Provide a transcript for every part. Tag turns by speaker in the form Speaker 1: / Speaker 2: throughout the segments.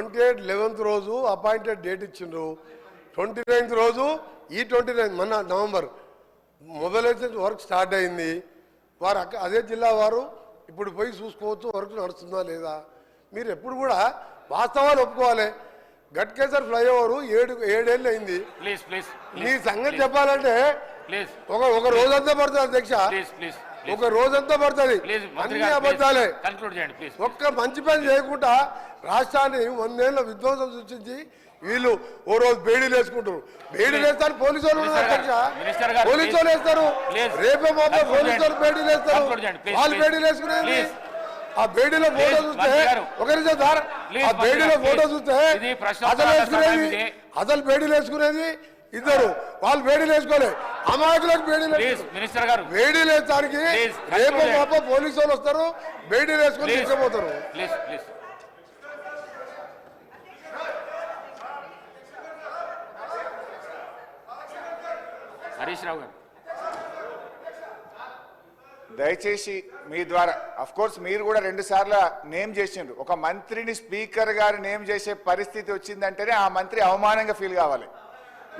Speaker 1: Twenty eight eleventh రోజు appointed date ఇచ్చిండ్రు. Twenty ninth రోజు ఈ ట్వంటీ నైన్త్ మొన్న నవంబర్ మొబైలైజేషన్ వర్క్ స్టార్ట్ అయింది. వారు అదే జిల్లా వారు ఇప్పుడు పోయి చూసుకోవచ్చు వర్క్ నడుస్తుందా లేదా. మీరు ఎప్పుడు కూడా వాస్తవాలు ఒప్పుకోవాలి. గట్కేసర్ ఫ్లైఓవర్ ఏడు ఏడేళ్ళు అయింది. మీ సంగతి చెప్పాలంటే ఒక ఒక రోజంతా పడుతుంది అధ్యక్ష.
Speaker 2: Please please.
Speaker 1: ఒక రోజంతా పడుతుంది అన్ని అబద్ధాలే
Speaker 2: కన్క్లూడ్ చేయండి ప్లీజ్
Speaker 1: ఒక్క మంచి పని చేయకుండా రాష్ట్రాన్ని వందేళ్ళ విధ్వంసం సృష్టించి వీళ్ళు ఓ రోజు బేడీలు వేసుకుంటారు బేడీలు వేస్తారు పోలీసు వాళ్ళు పోలీసు. వాళ్ళు వేస్తారు. రేపే మాపే పోలీసు వాళ్ళు. బేడీలు వేస్తారు వాళ్ళు. బేడీలు వేసుకునేది. ఆ బేడీలో ఫోటో చూస్తే
Speaker 2: మంత్రి గారు.
Speaker 1: ఒక నిమిషం సార్ ఆ బేడీలో ఫోటో. చూస్తే అసలు వేసుకునేది. అసలు బేడీలు వేసుకునేది ఇద్దరు వాళ్ళు బేడీలు వేసుకోలే అమాయకులకు వేసుకున్నారు.
Speaker 2: మినిస్టర్ గారు.
Speaker 1: వేస్తానికి
Speaker 2: ప్లీజ్,
Speaker 1: రేపు మాప పోలీసు వాళ్ళు వస్తారు వేడీలు వేసుకొని
Speaker 2: ప్లీజ్
Speaker 1: తీసుకుపోతారు.
Speaker 2: Please please. హరీష్ రావు గారు.
Speaker 3: దయచేసి మీ ద్వారా అఫ్ కోర్స్ మీరు కూడా రెండు సార్లు నేమ్ చేసిండ్రు. ఒక మంత్రిని స్పీకర్ గారు నేమ్ చేసే పరిస్థితి వచ్చిందంటేనే ఆ మంత్రి అవమానంగా ఫీల్ కావాలి.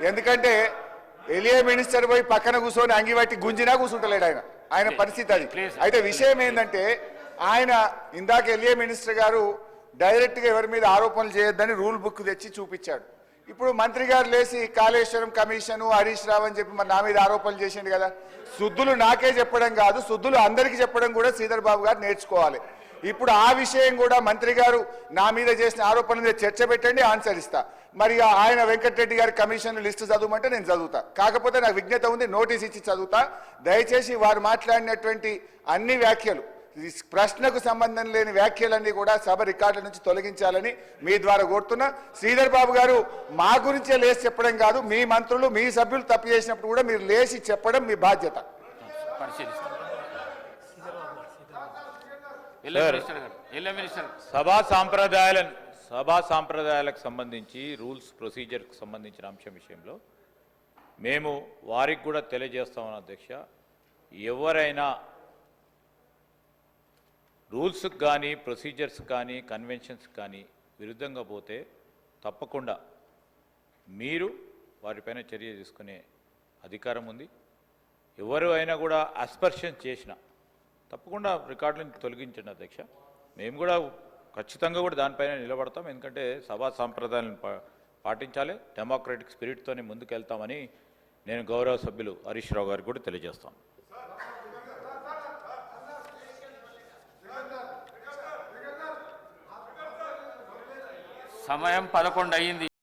Speaker 3: ఎందుకంటే ఎలియా మినిస్టర్ పోయి పక్కన కూర్చొని అంగి పట్టి గుంజినా కూర్చుంటలేడు ఆయన. ఆయన పరిస్థితి అది. అయితే విషయం ఏంటంటే ఆయన ఇందాక ఎలియా మినిస్టర్ గారు డైరెక్ట్గా ఎవరి మీద ఆరోపణలు చేయొద్దని రూల్ బుక్ తెచ్చి చూపించాడు. ఇప్పుడు మంత్రి గారు లేచి కాళేశ్వరం కమిషన్ హరీష్ రావు అని చెప్పి మరి నా మీద ఆరోపణలు చేసిండు కదా. శుద్ధులు నాకే చెప్పడం కాదు శుద్ధులు అందరికీ చెప్పడం కూడా శ్రీధర్ బాబు గారు నేర్చుకోవాలి. ఇప్పుడు ఆ విషయం కూడా మంత్రి గారు నా మీద చేసిన ఆరోపణల మీద చర్చ పెట్టండి ఆన్సర్ ఇస్తా. మరి ఆయన వెంకటరెడ్డి గారి కమిషన్ లిస్టు చదవమంటే నేను చదువుతా. కాకపోతే నాకు విజ్ఞత ఉంది నోటీస్ ఇచ్చి చదువుతా. దయచేసి వారు మాట్లాడినటువంటి అన్ని వ్యాఖ్యలు ఈ ప్రశ్నకు సంబంధం లేని వ్యాఖ్యలన్నీ కూడా సభ రికార్డుల నుంచి తొలగించాలని మీ ద్వారా కోరుతున్నా. శ్రీధర్ బాబు గారు మా గురించే లేచి చెప్పడం కాదు మీ మంత్రులు మీ సభ్యులు తప్పు చేసినప్పుడు కూడా మీరు లేచి చెప్పడం మీ బాధ్యత.
Speaker 2: పరిశీలిస్తారు ఎల్ఏ మినిస్టర్ గారు ఎల్ఏ మినిస్టర్
Speaker 4: సభా సాంప్రదాయాలను సభా సాంప్రదాయాలకు సంబంధించి రూల్స్ ప్రొసీజర్కి సంబంధించిన అంశం విషయంలో మేము వారికి కూడా తెలియజేస్తామని అధ్యక్ష ఎవరైనా రూల్స్కి కానీ ప్రొసీజర్స్ కానీ కన్వెన్షన్స్ కానీ విరుద్ధంగా పోతే తప్పకుండా మీరు వారిపైన చర్య తీసుకునే అధికారం ఉంది. ఎవరు అయినా కూడా అస్పర్షన్ చేసిన తప్పకుండా రికార్డులను తొలగించండి అధ్యక్ష. మేము కూడా ఖచ్చితంగా కూడా దానిపైన నిలబడతాం. ఎందుకంటే సభా సాంప్రదాయాలను పాటించాలి. డెమోక్రటిక్ స్పిరిట్తోనే ముందుకెళ్తామని నేను గౌరవ సభ్యులు హరీష్ రావు గారికి కూడా తెలియజేస్తాను.
Speaker 2: సమయం పదకొండు అయ్యింది.